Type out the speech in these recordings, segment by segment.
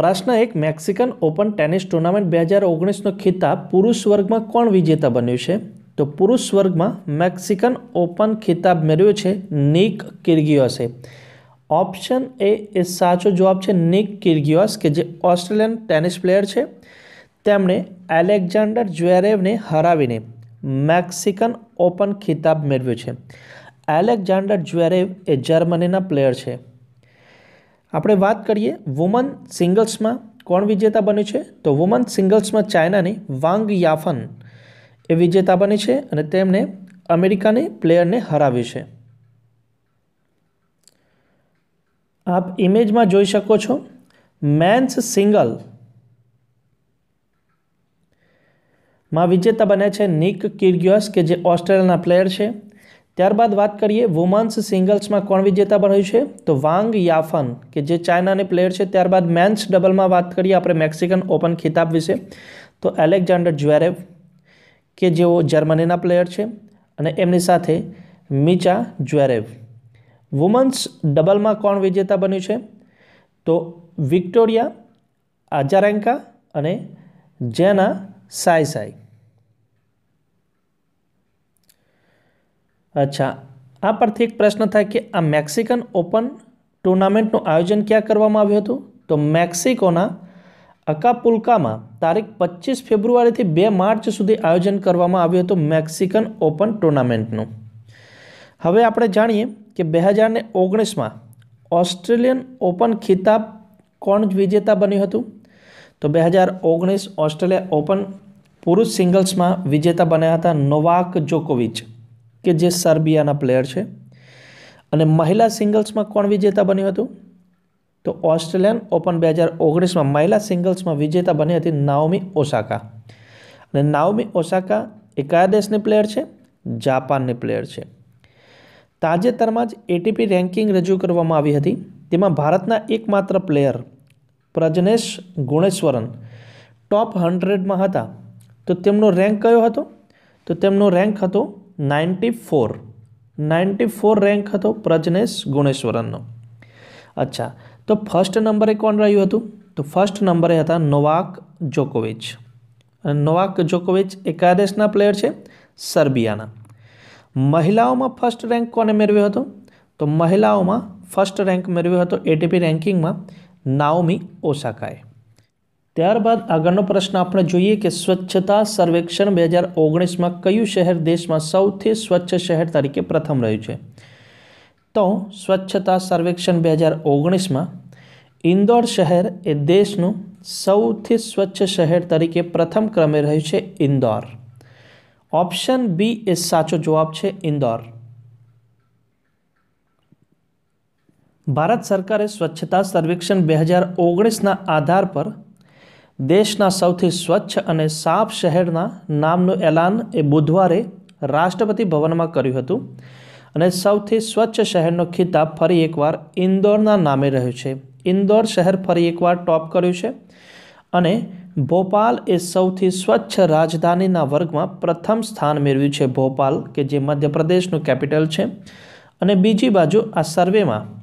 પ્રશ્ન એક Mexican open tennis tournament બે હજાર ઓગણીસનો ખિતાબ પુરુષ વર્ગમાં કોણ વિજેતા બન્યું છે? તો પુરુષ વર્ગમાં મેક્સિકન ઓપન ખિતાબ મેળવ્યો છે નિક કિર્ગિયોસે. ઓપ્શન એ એ સાચો જવાબ છે નિક કિર્ગિયોસ, કે જે ઓસ્ટ્રેલિયન ટેનિસ પ્લેયર છે. તેમણે એલેક્ઝાન્ડર જ્વેરેવને હરાવીને મેક્સિકન ઓપન ખિતાબ મેળવ્યો છે. એલેક્ઝાન્ડર જ્વેરેવ એ જર્મનીના પ્લેયર છે. આપણે વાત કરીએ વુમન સિંગલ્સમાં કોણ વિજેતા બન્યું છે? તો વુમન સિંગલ્સમાં ચાઇનાની વાંગ યાફન એ વિજેતા બની છે અને તેમણે અમેરિકાની પ્લેયરને હરાવ્યું છે. આપ ઇમેજમાં જોઈ શકો છો, મેન્સ સિંગલમાં વિજેતા બન્યા છે નિક કિર્ગ્યોસ, કે જે ઓસ્ટ્રેલિયાના પ્લેયર છે. ત્યારબાદ વાત કરીએ વુમન્સ સિંગલ્સમાં કોણ વિજેતા બન્યું છે? તો વાંગ યાફન, કે જે ચાઇનાની પ્લેયર છે, ત્યારબાદ મેન્સ ડબલમાં વાત કરીએ આપણે મેક્સિકન ઓપન ખિતાબ વિશે. તો એલેક્ઝાન્ડર જ્વેરેવ કે જેઓ જર્મનીના પ્લેયર છે, અને એમની સાથે મીચા જ્વેરેવ વુમન્સ ડબલમાં કોણ વિજેતા બન્યું છે? તો વિક્ટોરિયા આજારેન્કા અને જેના સાય સાઈ. અચ્છા. આ પરથી એક પ્રશ્ન થાય કે આ મેક્સિકન ઓપન ટુર્નામેન્ટનું આયોજન ક્યાં કરવામાં આવ્યું હતું? તો મેક્સિકોના અકાપુલકામાં તારીખ પચીસ ફેબ્રુઆરીથી બે માર્ચ સુધી આયોજન કરવામાં આવ્યું હતું મેક્સિકન ઓપન ટુર્નામેન્ટનું. હવે આપણે જાણીએ કે બે હજારને ઓગણીસમાં ઓસ્ટ્રેલિયન ઓપન ખિતાબ કોણ વિજેતા બન્યું હતું? તો બે હજાર ઓગણીસ ઓસ્ટ્રેલિયા ઓપન પુરુષ સિંગલ્સમાં વિજેતા બન્યા હતા નોવાક જોકોવિચ. કે જે સર્બિયાના પ્લેયર છે. અને મહિલા સિંગલ્સમાં કોણ વિજેતા બન્યું હતું? તો ઓસ્ટ્રેલિયન ઓપન બે હજાર ઓગણીસમાં મહિલા સિંગલ્સમાં વિજેતા બની હતી નાઓમી ઓસાકા. અને નાઓમી ઓસાકા એ કયા દેશની પ્લેયર છે? જાપાનની પ્લેયર છે. તાજેતરમાં જ એટીપી રેન્કિંગ રજૂ કરવામાં આવી હતી. તેમાં ભારતના એકમાત્ર પ્લેયર પ્રજનેશ ગુણેશ્વરન ટોપ હંડ્રેડમાં હતા. તો તેમનો રેન્ક કયો હતો? તો તેમનો રેન્ક હતો ninety four. Ninety four rank હતો પ્રજનેશ ગુણેશ્વરનનો. અચ્છા, તો ફર્સ્ટ નંબરે કોણ રહ્યું હતું? તો ફર્સ્ટ નંબરે હતા નોવાક જોકોવિચ. અને નોવાક જોકોવિચ એ કયા દેશના પ્લેયર છે સર્બિયાના. મહિલાઓમાં ફર્સ્ટ રેન્ક કોને મેળવ્યો હતો? તો મહિલાઓમાં ફર્સ્ટ રેન્ક મેળવ્યો હતો એટીપી રેન્કિંગમાં નાઓમી ઓસાકાએ. ત્યારબાદ આગળનો પ્રશ્ન આપણે જોઈએ કે સ્વચ્છતા સર્વેક્ષણ બે હજાર ઓગણીસમાં કયું શહેર દેશમાં સૌથી સ્વચ્છ શહેર તરીકે પ્રથમ રહ્યું છે? તો સ્વચ્છતા સર્વેક્ષણ બે હજાર ઓગણીસમાં ઇન્દોર શહેર એ દેશનું સૌથી સ્વચ્છ શહેર તરીકે પ્રથમ ક્રમે રહ્યું છે ઇન્દોર. ઓપ્શન બી એ સાચો જવાબ છે ઇન્દોર. ભારત સરકારે સ્વચ્છતા સર્વેક્ષણ બે હજાર ઓગણીસના આધાર પર દેશના સૌથી સ્વચ્છ અને સાફ શહેરના નામનું એલાન એ બુધવારે રાષ્ટ્રપતિ ભવનમાં કર્યું હતું. અને સૌથી સ્વચ્છ શહેરનો ખિતાબ ફરી એકવાર ઇન્દોરના નામે રહ્યો છે. ઇન્દોર શહેર ફરી એકવાર ટોપ કર્યું છે અને ભોપાલ એ સૌથી સ્વચ્છ રાજધાનીના વર્ગમાં પ્રથમ સ્થાન મેળવ્યું છે ભોપાલ, કે જે મધ્યપ્રદેશનું કેપિટલ છે. અને બીજી બાજુ આ સર્વેમાં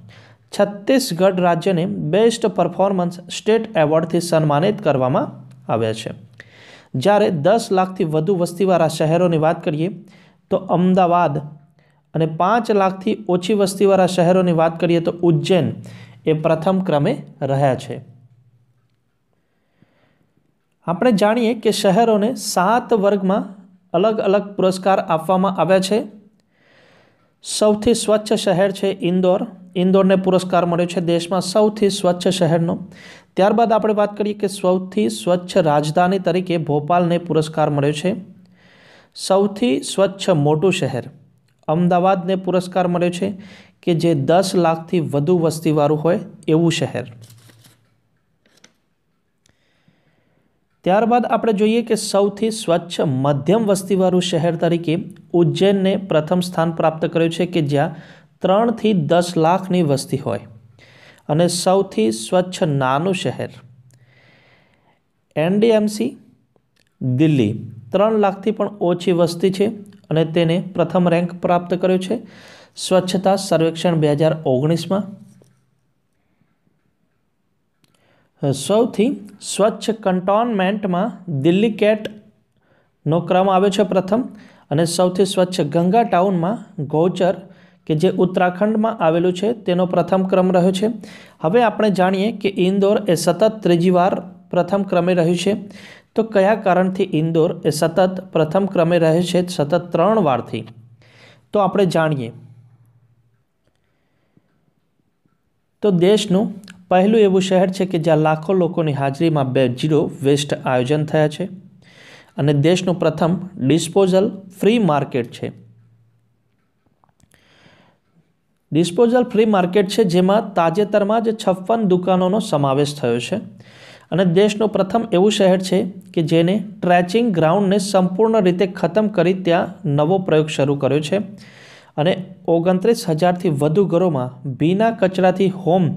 છત્તીસગઢ રાજ્યને બેસ્ટ પરફોર્મન્સ સ્ટેટ એવોર્ડથી સન્માનિત કરવામાં આવ્યા છે. જ્યારે દસ લાખથી વધુ વસ્તીવાળા શહેરોની વાત કરીએ, તો અમદાવાદ અને પાંચ લાખથી ઓછી વસ્તીવાળા શહેરોની વાત કરીએ, તો ઉજ્જૈન એ પ્રથમ ક્રમે રહ્યા છે. આપણે જાણીએ કે શહેરોને સાત વર્ગમાં અલગ અલગ પુરસ્કાર આપવામાં આવ્યા છે. સૌથી સ્વચ્છ શહેર છે ઇન્દોર ઇન્દોરને પુરસ્કાર મળ્યો છે દેશમાં સૌથી સ્વચ્છ શહેરનો. ત્યારબાદ આપણે વાત કરીએ કે સૌથી સ્વચ્છ રાજધાની તરીકે ભોપાલને પુરસ્કાર મળ્યો છે. સૌથી સ્વચ્છ મોટું શહેર અમદાવાદને પુરસ્કાર મળ્યો છે કે જે દસ લાખથી વધુ વસ્તીવાળું હોય એવું શહેર. ત્યારબાદ આપણે જોઈએ કે સૌથી સ્વચ્છ મધ્યમ વસ્તીવાળું શહેર તરીકે ઉજ્જૈનને પ્રથમ સ્થાન પ્રાપ્ત કર્યું છે કે જ્યાં ત્રણથી દસ લાખની વસ્તી હોય અને સૌથી સ્વચ્છ નાનું શહેર. એનડીએમસી, દિલ્હી ત્રણ લાખથી પણ ઓછી વસ્તી છે અને તેને પ્રથમ રેન્ક પ્રાપ્ત કર્યો છે. સ્વચ્છતા સર્વેક્ષણ બે હજાર ઓગણીસમાં. સૌથી સ્વચ્છ કન્ટોનમેન્ટમાં દિલ્હી કેટનો ક્રમ આવ્યો છે પ્રથમ અને સૌથી સ્વચ્છ ગંગા ટાઉનમાં ગૌચર કે જે ઉત્તરાખંડમાં આવેલું છે, તેનો પ્રથમ ક્રમ રહ્યો છે. હવે આપણે જાણીએ કે ઇન્દોર એ સતત ત્રીજી વાર પ્રથમ ક્રમે રહ્યું છે. તો કયા કારણથી ઇન્દોર એ સતત પ્રથમ ક્રમે રહે છે, સતત ત્રણ વારથી? તો આપણે જાણીએ. તો દેશનું પહેલું એવું શહેર છે કે જ્યાં લાખો લોકોની હાજરીમાં બે જીરો વેસ્ટ આયોજન થયા છે. અને દેશનું પ્રથમ ડિસ્પોઝલ ફ્રી માર્કેટ છે. ડિસ્પોઝલ ફ્રી માર્કેટ છે, જેમાં તાજેતરમાં જ છપ્પન દુકાનોનો સમાવેશ થયો છે. અને દેશનું પ્રથમ એવું શહેર છે કે જેને ટ્રેચિંગ ગ્રાઉન્ડને સંપૂર્ણ રીતે ખતમ કરી ત્યાં નવો પ્રયોગ શરૂ કર્યો છે. અને ઓગણત્રીસ હજારથી વધુ ઘરોમાં ભીના કચરાથી હોમ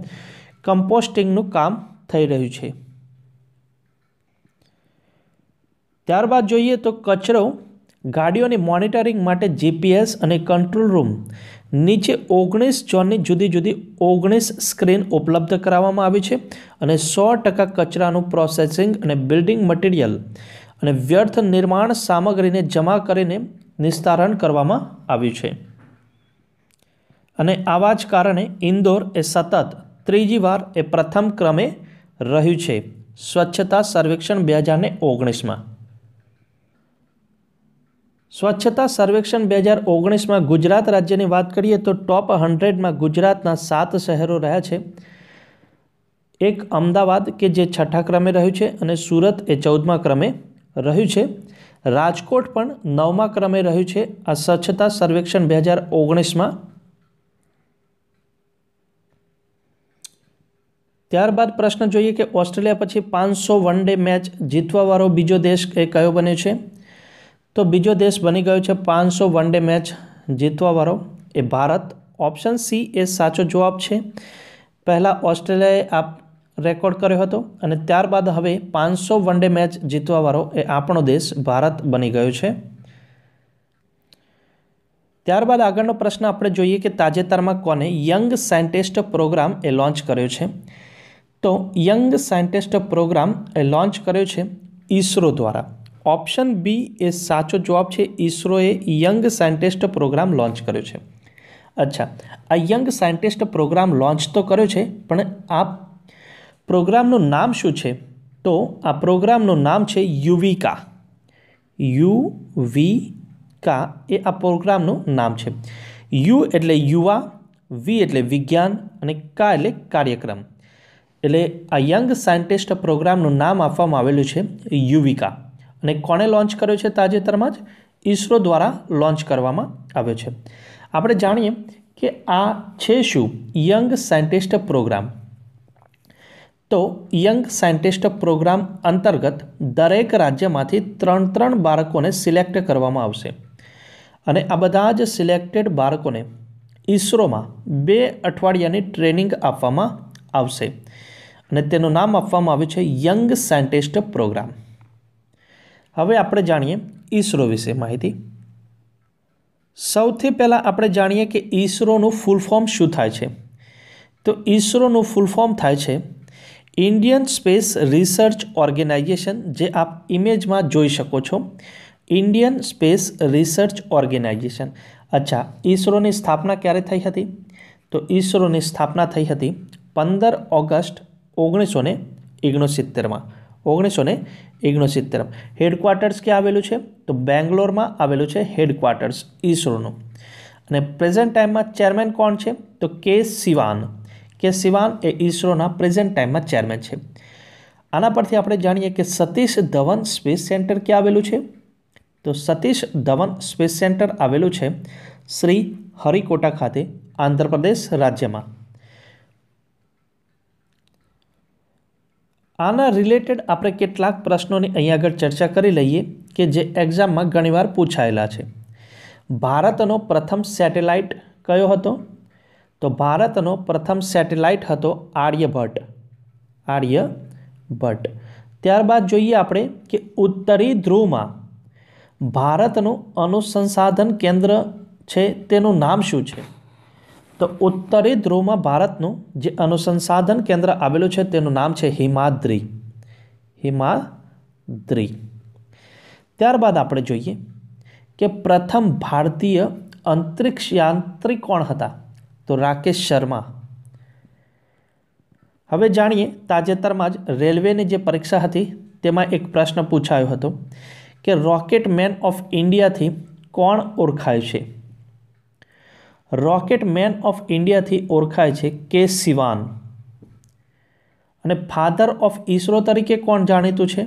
કમ્પોસ્ટિંગનું કામ થઈ રહ્યું છે. ત્યારબાદ જોઈએ તો કચરો ગાડીઓની મોનિટરિંગ માટે જીપીએસ અને કંટ્રોલ રૂમ નીચે ઓગણીસ ઝોનની જુદી જુદી ઓગણીસ સ્ક્રીન ઉપલબ્ધ કરાવવામાં આવી છે અને સો ટકા કચરાનું પ્રોસેસિંગ અને બિલ્ડિંગ મટીરિયલ અને વ્યર્થ નિર્માણ સામગ્રીને જમા કરીને નિસ્તારણ કરવામાં આવ્યું છે. અને આવા જ કારણે ઇન્દોર એ સતત ત્રીજી વાર એ પ્રથમ ક્રમે રહ્યું છે. સ્વચ્છતા સર્વેક્ષણ બે હજારને ઓગણીસમાં. સ્વચ્છતા સર્વેક્ષણ બે હજાર ઓગણીસમાં ગુજરાત રાજ્યની વાત કરીએ તો ટોપ હંડ્રેડમાં ગુજરાતના સાત શહેરો રહ્યા છે. એક અમદાવાદ કે જે છઠ્ઠા ક્રમે રહ્યું છે અને સુરત એ ચૌદમા ક્રમે રહ્યું છે. રાજકોટ પણ નવમા ક્રમે રહ્યું છે. આ સ્વચ્છતા સર્વેક્ષણ બે હજાર ઓગણીસમાં. ત્યારબાદ પ્રશ્ન જોઈએ કે ઓસ્ટ્રેલિયા પછી પાંચસો વન ડે મેચ જીતવાવાળો બીજો દેશ એ કયો બન્યો છે? તો બીજો દેશ બની ગયો છે પાંચસો વન ડે મેચ જીતવાવાળો એ ભારત. ઓપ્શન સી એ સાચો જવાબ છે. પહેલાં ઓસ્ટ્રેલિયાએ આ રેકોર્ડ કર્યો હતો અને ત્યારબાદ હવે પાંચસો વન ડે મેચ જીતવાવાળો એ આપણો દેશ ભારત બની ગયો છે. ત્યારબાદ આગળનો પ્રશ્ન આપણે જોઈએ કે તાજેતરમાં કોને યંગ સાયન્ટિસ્ટ પ્રોગ્રામ એ લોન્ચ કર્યો છે? તો યંગ સાયન્ટિસ્ટ પ્રોગ્રામ એ લોન્ચ કર્યો છે ઈસરો દ્વારા. ઓપ્શન બી એ સાચો જવાબ છે. ઈસરોએ યંગ સાયન્ટિસ્ટ પ્રોગ્રામ લોન્ચ કર્યો છે. અચ્છા, આ યંગ સાયન્ટિસ્ટ પ્રોગ્રામ લોન્ચ તો કર્યો છે, પણ આ પ્રોગ્રામનું નામ શું છે? તો આ પ્રોગ્રામનું નામ છે યુવિકા. યુ વી કા એ આ પ્રોગ્રામનું નામ છે. યુ એટલે યુવા, વી એટલે વિજ્ઞાન, અને કા એટલે કાર્યક્રમ. એટલે આ યંગ સાયન્ટિસ્ટ પ્રોગ્રામનું નામ આપવામાં આવેલું છે યુવિકા. અને કોણે લોન્ચ કર્યો છે તાજેતરમાં જ? ઈસરો દ્વારા લોન્ચ કરવામાં આવ્યો છે. આપણે જાણીએ કે આ છે શું? Young scientist programme. તો યંગ સાયન્ટિસ્ટ પ્રોગ્રામ અંતર્ગત દરેક રાજ્યમાંથી ત્રણ ત્રણ બાળકોને સિલેક્ટ કરવામાં આવશે. અને આ બધા જ સિલેક્ટેડ બાળકોને ઈસરોમાં બે અઠવાડિયાની ટ્રેનિંગ આપવામાં આવશે. અને તેનું નામ આપવામાં આવ્યું છે યંગ સાયન્ટિસ્ટ પ્રોગ્રામ. હવે આપણે જાણીએ ઈસરો વિશે માહિતી. સૌથી પહેલાં આપણે જાણીએ કે ઈસરોનું ફૂલ ફોર્મ શું થાય છે. તો ઈસરોનું ફૂલ ફોર્મ થાય છે ઇન્ડિયન સ્પેસ રિસર્ચ ઓર્ગેનાઇઝેશન જે આપ ઇમેજમાં જોઈ શકો છો. ઇન્ડિયન સ્પેસ રિસર્ચ ઓર્ગેનાઇઝેશન અચ્છા, ઈસરોની સ્થાપના ક્યારે થઈ હતી? તો ઈસરોની સ્થાપના થઈ હતી પંદર ઓગસ્ટ ઓગણીસો ને ઓગણસિત્તેરમાં. ઓગણીસો ને ઓગણસિત્તેર. હેડક્વાર્ટર્સ ક્યાં આવેલું છે? તો બેંગ્લોરમાં આવેલું છે હેડક્વાર્ટર્સ ઈસરોનું. અને પ્રેઝન્ટ ટાઈમમાં ચેરમેન કોણ છે? તો કે સિવાન. કે સિવાન એ ઈસરોના પ્રેઝન્ટ ટાઈમમાં ચેરમેન છે. આના પરથી આપણે જાણીએ કે સતીશ ધવન સ્પેસ સેન્ટર ક્યાં આવેલું છે? તો સતીશ ધવન સ્પેસ સેન્ટર આવેલું છે શ્રી હરિકોટા ખાતે આંધ્રપ્રદેશ રાજ્યમાં. આના રિલેટેડ આપણે કેટલાક પ્રશ્નોની અહીં આગળ ચર્ચા કરી લઈએ કે જે એક્ઝામમાં ઘણીવાર પૂછાયેલા છે. ભારતનો પ્રથમ સેટેલાઇટ કયો હતો? તો ભારતનો પ્રથમ સેટેલાઇટ હતો આર્યભટ્ટ. આર્યભટ્ટ. ત્યારબાદ જોઈએ આપણે કે ઉત્તરી ધ્રુવમાં ભારતનું અનુસંસાધન કેન્દ્ર છે, તેનું નામ શું છે? તો ઉત્તરી ધ્રુવમાં ભારતનું જે અનુસંસાધન કેન્દ્ર આવેલું છે, તેનું નામ છે હિમાદ્રી. હિમાદ્રી. ત્યારબાદ આપણે જોઈએ કે પ્રથમ ભારતીય અંતરિક્ષ યાંત્રિક કોણ હતા? તો રાકેશ શર્મા. હવે જાણીએ, તાજેતરમાં જ રેલવેની જે પરીક્ષા હતી, તેમાં એક પ્રશ્ન પૂછાયો હતો કે રોકેટ મેન ઓફ ઇન્ડિયાથી કોણ ઓળખાય છે? રોકેટ મેન ઓફ ઇન્ડિયાથી ઓળખાય છે કે સિવાન. અને ફાધર ઓફ ઈસરો તરીકે કોણ જાણીતું છે?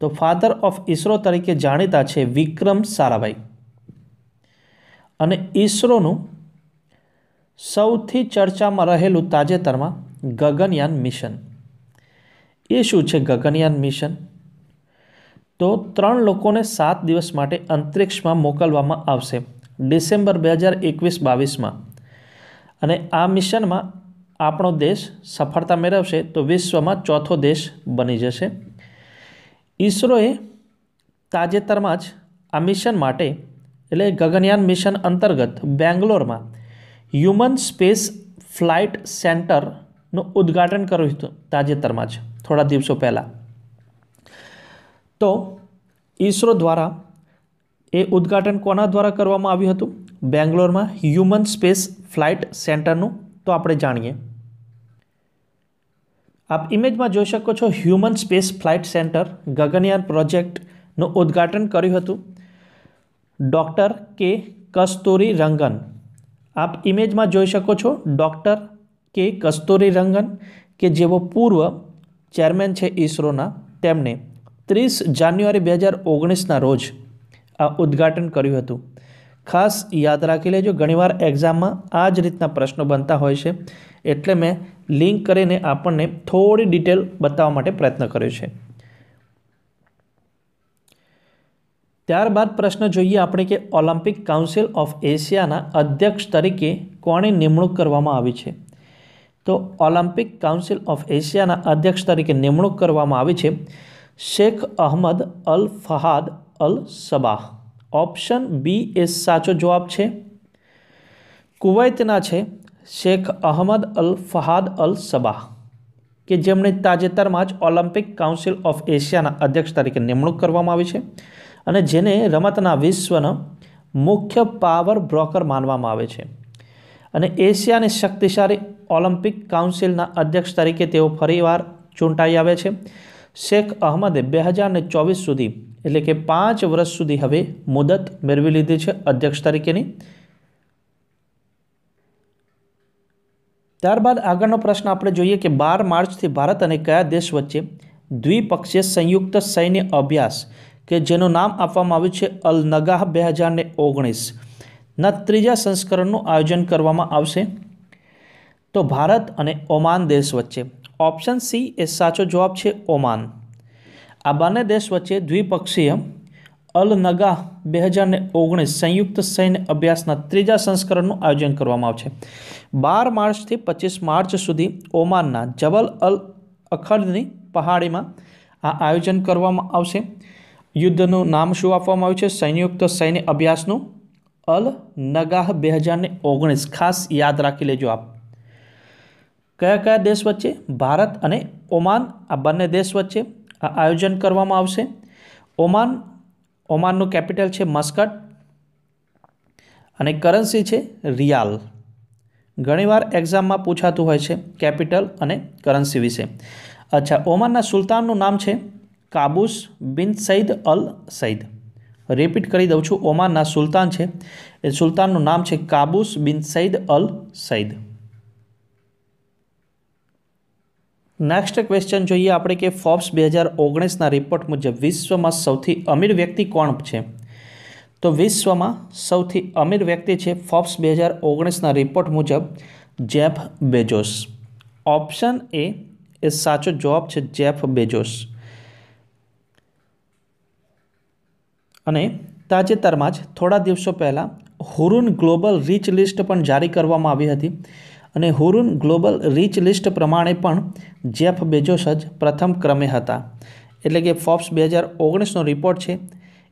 તો ફાધર ઓફ ઈસરો તરીકે જાણીતા છે વિક્રમ સારાભાઈ. અને ઈસરોનું સૌથી ચર્ચામાં રહેલું તાજેતરમાં ગગનયાન મિશન. એ શું છે ગગનયાન મિશન? તો ત્રણ લોકોને સાત દિવસ માટે અંતરિક્ષમાં મોકલવામાં આવશે. ડિસેમ્બર બે હજાર એકવીસ બાવીસમાં. અને આ મિશનમાં આપણો દેશ સફળતા મેળવશે તો વિશ્વમાં ચોથો દેશ બની જશે. ઈસરોએ તાજેતરમાં જ આ મિશન માટે, એટલે ગગનયાન મિશન અંતર્ગત બેંગ્લોરમાં હ્યુમન સ્પેસ ફ્લાઇટ સેન્ટરનું ઉદ્ઘાટન કર્યું હતું તાજેતરમાં જ, થોડા દિવસો પહેલાં. તો ઈસરો દ્વારા એ ઉદ્ઘાટન કોના દ્વારા કરવામાં આવ્યું હતું? બેંગ્લોરમાં હ્યુમન સ્પેસ ફ્લાઇટ સેન્ટરનું? તો આપણે જાણીએ. આપ ઇમેજમાં જોઈ શકો છો human space flight centre Gaganyaan પ્રોજેક્ટનું ઉદ્ઘાટન કર્યું હતું. ડૉક્ટર કે કસ્તુરી રંગન આપ ઇમેજમાં જોઈ શકો છો ડૉક્ટર કે કસ્તુરી રંગન કે જેઓ પૂર્વ ચેરમેન છે ઈસરોના, તેમને ત્રીસ જાન્યુઆરી બે હજાર ઓગણીસના રોજ ઉદ્ઘાટન કર્યું હતું. ખાસ યાદ રાખી લેજો ઘણીવાર એક્ઝામમાં આ જ રીતના પ્રશ્નો બનતા હોય છે, એટલે મેં લિંક કરીને આપણને થોડી ડિટેલ બતાવવા માટે પ્રયત્ન કર્યો છે. ત્યારબાદ પ્રશ્ન જોઈએ આપણે કે ઓલિમ્પિક કાઉન્સિલ ઓફ એશિયાના અધ્યક્ષ તરીકે કોની નિમણૂક કરવામાં આવી છે? તો ઓલિમ્પિક કાઉન્સિલ ઓફ એશિયાના અધ્યક્ષ તરીકે નિમણૂક કરવામાં આવી છે Sheikh Ahmad al Fahad al Sabah. Option B એ સાચો જવાબ છે. કુવૈતના છે, શેખ અહમદ અલ ફહાદ અલ સબાહ, કે જેમણે તાજેતરમાં જ ઓલિમ્પિક કાઉન્સિલ ઓફ એશિયાના અધ્યક્ષ તરીકે નિમણૂક કરવામાં આવી છે અને જેને રમતના વિશ્વના મુખ્ય પાવર બ્રોકર માનવામાં આવે છે. અને એશિયાની શક્તિશાળી ઓલિમ્પિક કાઉન્સિલના અધ્યક્ષ તરીકે તેઓ ફરીવાર ચૂંટાઈ આવે છે. શેખ અહમદે બે હજાર ચોવીસ સુધી એટલે કે પાંચ વર્ષ સુધી હવે મુદત મેળવી લીધી છે અધ્યક્ષ તરીકેની. ત્યારબાદ આગળનો પ્રશ્ન આપણે જોઈએ કે બાર માર્ચથી ભારત અને કયા દેશ વચ્ચે દ્વિપક્ષીય સંયુક્ત સૈન્ય અભ્યાસ કે જેનું નામ આપવામાં આવ્યું છે અલ નગાહ બે હજારને ઓગણીસના ત્રીજા સંસ્કરણનું આયોજન કરવામાં આવશે. તો ભારત અને ઓમાન દેશ વચ્ચે. ઓપ્શન સી એ સાચો જવાબ છે ઓમાન. આ બંને દેશ વચ્ચે દ્વિપક્ષીય અલ નગાહ બે હજારને ઓગણીસ સંયુક્ત સૈન્ય અભ્યાસના ત્રીજા સંસ્કરણનું આયોજન કરવામાં આવશે. બાર માર્ચથી પચીસ માર્ચ સુધી ઓમાનના જબલ અલ અખરની પહાડીમાં આ આયોજન કરવામાં આવશે. યુદ્ધનું નામ શું આપવામાં આવ્યું છે? સંયુક્ત સૈન્ય અભ્યાસનું અલ નગાહ બે હજારને ઓગણીસ. ખાસ યાદ રાખી લેજો આપ. કયા કયા દેશ વચ્ચે? ભારત અને ઓમાન. આ બંને દેશ વચ્ચે આયોજન કરવામાં આવશે. ઓમાન, ઓમાનનું કેપિટલ છે મસ્કટ અને કરન્સી છે રિયાલ. ઘણીવાર એક્ઝામમાં પૂછાતું હોય છે કેપિટલ અને કરન્સી વિશે. અચ્છા, ઓમાનના સુલતાનનું નામ છે કાબુસ બિન સઈદ અલ સઈદ. રિપીટ કરી દઉં છું, ઓમાનના સુલતાન છે. એ સુલતાનનું નામ છે કાબુસ બિન સઈદ અલ સઈદ. નેક્સ્ટ ક્વેશ્ચન જોઈએ આપણે કે ફોર્બ્સ બે હજાર ઓગણીસના રિપોર્ટ મુજબ વિશ્વમાં સૌથી અમીર વ્યક્તિ કોણ છે? તો વિશ્વમાં સૌથી અમીર વ્યક્તિ છે ફોર્બ્સ બે હજાર ઓગણીસના રિપોર્ટ મુજબ જેફ બેજોસ ઓપ્શન એ એ સાચો જવાબ છે જેફ બેજોસ અને તાજેતરમાં જ થોડા દિવસો પહેલાં હુરુન ગ્લોબલ રીચ લિસ્ટ પણ જારી કરવામાં આવી હતી. અને હુરુન ગ્લોબલ રીચ લિસ્ટ પ્રમાણે પણ જેફ બેજોસ જ પ્રથમ ક્રમે હતા. એટલે કે ફોર્બ્સ બે હજાર ઓગણીસનો રિપોર્ટ છે.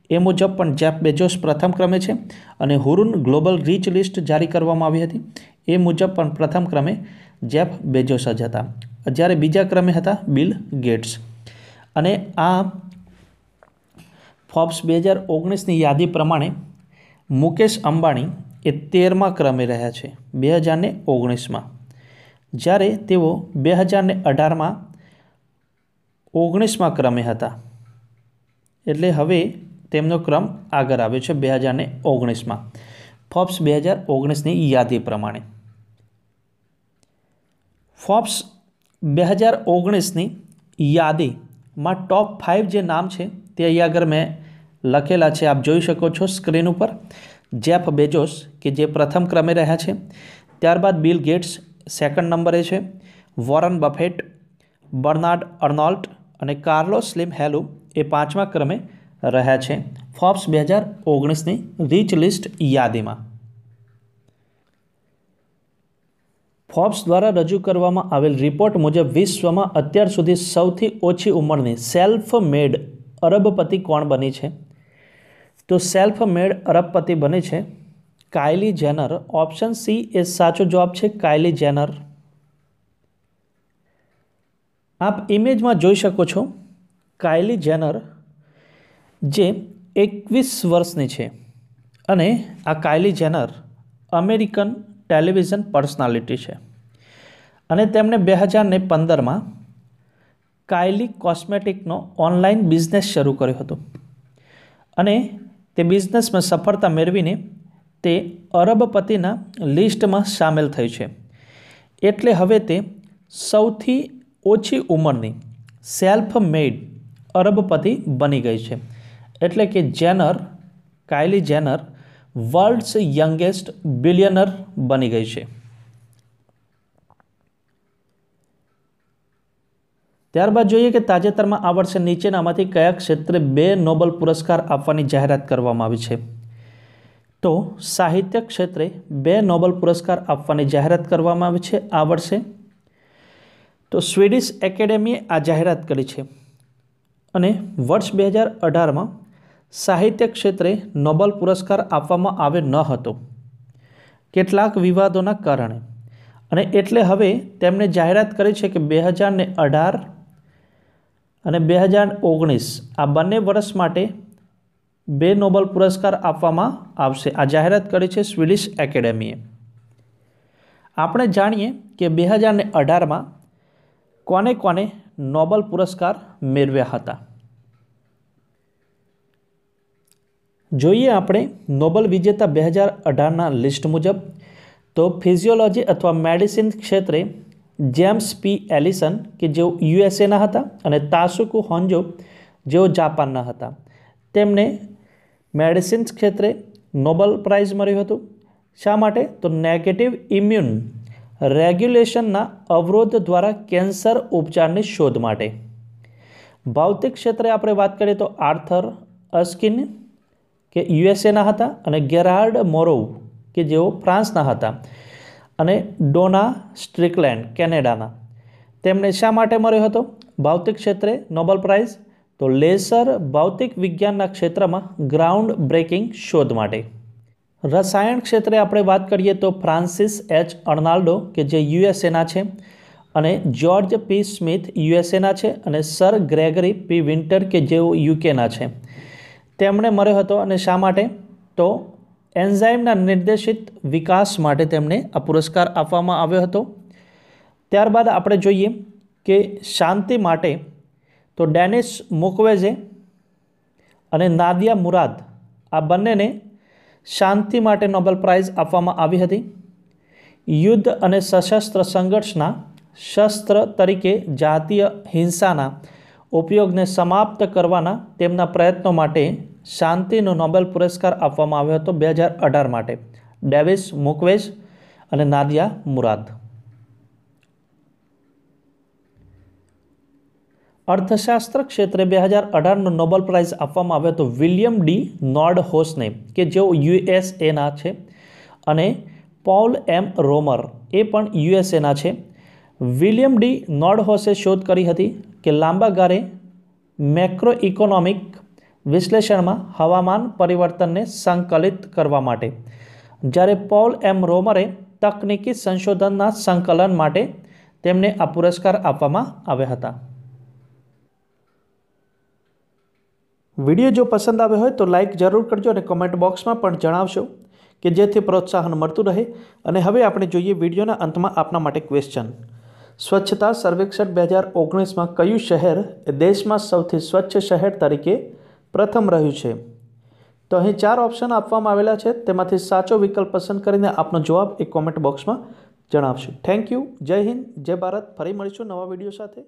એ મુજબ પણ જેફ બેજોસ પ્રથમ ક્રમે છે અને હુરુન ગ્લોબલ રીચ લિસ્ટ જારી કરવામાં આવી હતી. એ મુજબ પણ પ્રથમ ક્રમે જેફ બેજોસ જ હતા. જ્યારે બીજા ક્રમે હતા બિલ ગેટ્સ. અને આ ફોર્બ્સ બે હજાર ઓગણીસની યાદી પ્રમાણે મુકેશ અંબાણી એ તેરમા ક્રમે રહ્યા છે, બે હજારને ઓગણીસમાં. જ્યારે તેઓ બે હજારને અઢારમાં ઓગણીસમાં ક્રમે હતા. એટલે હવે તેમનો ક્રમ આગળ આવ્યો છે બે હજારને ઓગણીસમાં. ફોર્બ્સ બે હજાર ઓગણીસની યાદી પ્રમાણે. ફોર્બ્સ બે હજાર ઓગણીસની યાદીમાં ટોપ ફાઇવ જે નામ છે તે અહીંયા આગળ મેં લખેલા છે, આપ જોઈ શકો છો સ્ક્રીન ઉપર. જેફ બેજોસ, કે જે પ્રથમ ક્રમે રહ્યા છે. ત્યારબાદ બિલ ગેટ્સ સેકન્ડ નંબરે છે. વોરન બફેટ, બર્નાર્ડ અર્નોલ્ટ અને કાર્લો સ્લિમ હેલુ એ પાંચમા ક્રમે રહ્યા છે. ફોર્બ્સ બે હજાર ઓગણીસની રીચ લિસ્ટ યાદીમાં. ફોર્બ્સ દ્વારા રજૂ કરવામાં આવેલ રિપોર્ટ મુજબ વિશ્વમાં અત્યાર સુધી સૌથી ઓછી ઉંમરની સેલ્ફ મેડ અરબપતિ કોણ બની છે? તો સેલ્ફ મેડ અરબપતિ બને છે. કાયલી જેનર ઓપ્શન સી એ સાચો જવાબ છે કાયલી જેનર. આપ ઇમેજમાં જોઈ શકો છો કાયલી જેનર જે એકવીસ વર્ષની છે અને આ Kylie Jenner American television personality છે. અને તેમણે બે હજારને પંદરમાં કાયલી કોસ્મેટિકનો ઓનલાઈન બિઝનેસ શરૂ કર્યો હતો. અને તે બિઝનેસમાં સફળતા મેળવીને તે અરબપતિના લિસ્ટમાં સામેલ થઈ છે. એટલે હવે તે સૌથી ઓછી ઉંમરની સેલ્ફ મેડ અરબપતિ બની ગઈ છે. એટલે કે Jenner, Kylie Jenner, world's youngest billionaire બની ગઈ છે. ત્યારબાદ જોઈએ કે તાજેતરમાં આ વર્ષે નીચેનામાંથી કયા ક્ષેત્રે બે નોબલ પુરસ્કાર આપવાની જાહેરાત કરવામાં આવી છે? તો સાહિત્ય ક્ષેત્રે બે નોબલ પુરસ્કાર આપવાની જાહેરાત કરવામાં આવી છે આ વર્ષે. તો સ્વીડિશ એકેડેમીએ આ જાહેરાત કરી છે. અને વર્ષ બે હજાર અઢારમાં સાહિત્ય ક્ષેત્રે નોબલ પુરસ્કાર આપવામાં આવ્યો ન હતો. કેટલાક વિવાદોના કારણે. અને એટલે હવે તેમણે જાહેરાત કરી છે કે બે હજારને અઢાર અને બે હજાર ઓગણીસ આ બંને વર્ષ માટે બે નોબલ પુરસ્કાર આપવામાં આવશે. આ જાહેરાત કરી છે સ્વિડિશ એકેડેમીએ. આપણે જાણીએ કે બે હજાર ને અઢારમાં કોને કોને નોબલ પુરસ્કાર મેળવ્યા હતા. જોઈએ આપણે નોબલ વિજેતા બે હજાર અઢારના લિસ્ટ મુજબ તો ફિઝિયોલોજી અથવા મેડિસિન ક્ષેત્રે જેમ્સ પી એલિસન, કે જેઓ યુએસએના હતા, અને તાસુકુ હોન્જો, જેઓ જાપાનના હતા. તેમને મેડિસિન્સ ક્ષેત્રે નોબલ પ્રાઇઝ મળ્યું હતું. શા માટે? તો નેગેટિવ ઇમ્યુન રેગ્યુલેશનના અવરોધ દ્વારા કેન્સર ઉપચારની શોધ માટે. ભૌતિક ક્ષેત્રે આપણે વાત કરીએ તો આર્થર અસ્કિન, કે યુએસએના હતા, અને ગેરાર્ડ મોરોવ, કે જેઓ ફ્રાન્સના હતા. અને ડોના સ્ટ્રિકલેન્ડ, કેનેડાના. તેમણે શા માટે મળ્યો હતો? ભૌતિક ક્ષેત્રે નોબલ પ્રાઇઝ? તો લેસર ભૌતિક વિજ્ઞાનના ક્ષેત્રમાં ગ્રાઉન્ડ બ્રેકિંગ શોધ માટે. રસાયણ ક્ષેત્રે આપણે વાત કરીએ તો ફ્રાન્સિસ એચ અર્નાલ્ડો, કે જે યુએસએના છે, અને જ્યોર્જ પી સ્મિથ યુએસએના છે, અને સર ગ્રેગરી પી વિન્ટર, કે જેઓ યુકેના છે. તેમણે મળ્યો હતો અને શા માટે? તો એન્ઝાઇમના નિર્દેશિત વિકાસ માટે તેમને આ પુરસ્કાર આપવામાં આવ્યો હતો. ત્યારબાદ આપણે જોઈએ કે શાંતિ માટે તો ડેનિસ મુકવેઝે અને નાદિયા મુરાદ આ બંનેને શાંતિ માટે નોબેલ પ્રાઇઝ આપવામાં આવી હતી. યુદ્ધ અને સશસ્ત્ર સંઘર્ષના શસ્ત્ર તરીકે જાતીય હિંસાના ઉપયોગને સમાપ્ત કરવાના તેમના પ્રયત્નો માટે શાંતિનો નોબેલ પુરસ્કાર આપવામાં આવ્યો હતો બે હજાર અઢાર માટે. ડેવિસ મુકવેશ અને નાદિયા મુરાદ. અર્થશાસ્ત્ર ક્ષેત્રે બે હજાર અઢારનો નોબેલ પ્રાઇઝ આપવામાં આવ્યો હતો વિલિયમ ડી નોર્ડ હોસને કે જેઓ યુએસએના છે, અને પોલ એમ રોમર એ પણ યુએસએના છે. વિલિયમ ડી નોર્ડ હોસે શોધ કરી હતી કે લાંબા ગાળે મેક્રો ઇકોનોમિક વિશ્લેષણમાં હવામાન પરિવર્તનને સંકલિત કરવા માટે. જ્યારે પોલ એમ રોમરે તકનીકી સંશોધનના સંકલન માટે તેમને આ પુરસ્કાર આપવામાં આવ્યા હતા. વીડિયો જો પસંદ આવ્યો હોય તો લાઇક જરૂર કરજો અને કોમેન્ટ બોક્સમાં પણ જણાવશો કે જેથી પ્રોત્સાહન મળતું રહે. અને હવે આપણે જોઈએ વિડીયોના અંતમાં આપના માટે ક્વેશ્ચન. સ્વચ્છતા સર્વેક્ષણ બે હજાર ઓગણીસમાં કયું શહેર એ દેશમાં સૌથી સ્વચ્છ શહેર તરીકે પ્રથમ રહ્યું છે. તો અહીં ચાર ઓપ્શન આપવામાં આવેલા છે. તેમાંથી સાચો વિકલ્પ પસંદ કરીને આપનો જવાબ એ કોમેન્ટ બોક્સમાં જણાવશું. થેન્ક યુ જય હિન્દ. જય ભારત. ફરી મળીશું નવા વીડિયો સાથે.